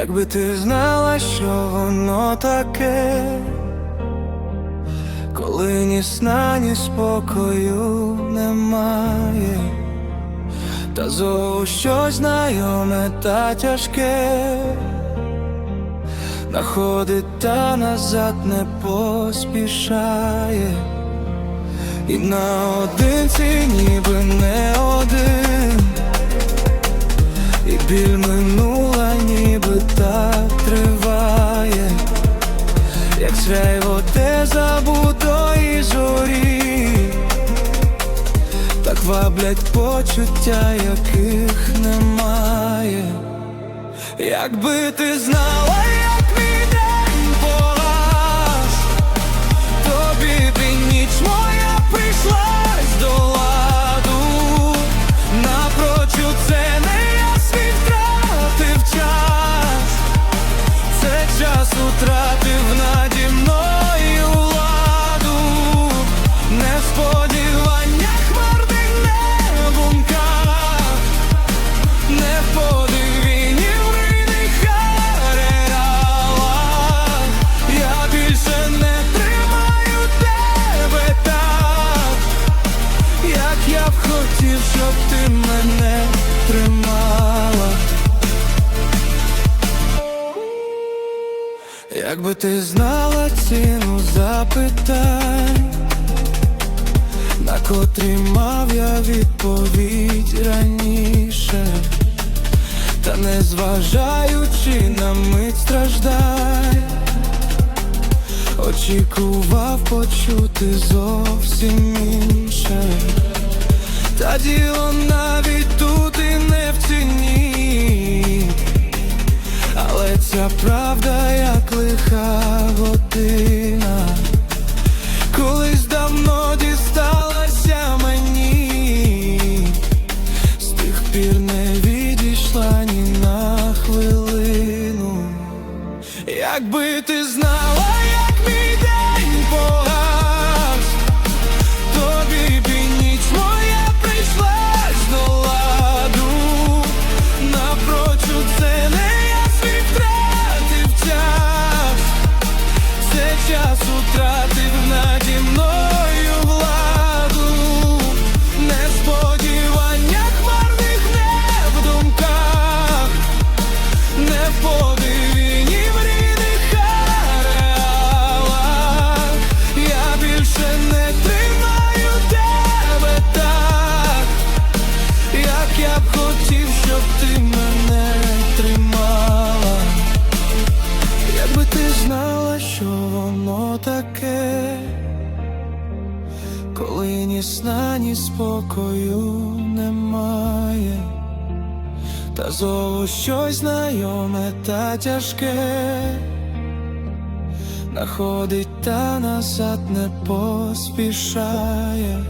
Якби ти знала, що воно таке, коли ні сна, ні спокою немає, та зову щось знайоме та тяжке, находить та назад не поспішає, і наодинці ніби не один. І біль минула ваблять почуття, яких немає. Якби ти знала, як мій щоб ти мене тримала. Якби ти знала ціну запитань, на котрі мав я відповідь раніше, та не зважаючи на мить страждань, очікував почути зовсім інше, та діло навіть тут і не в ціні. Але ця правда як лиха година. Колись давно дісталася мені. З тих пір не відійшла ні на хвилину. Якби ти Час наді мною владу. Не в сподіваннях марних, не в думках. Не в подиві, ні в рідних ареалах Я більше не тримаю тебе так як я б хотів, щоб ти мене воно таке, коли ні сна, ні спокою немає, та зову щось знайоме та тяжке, находить та назад не поспішає.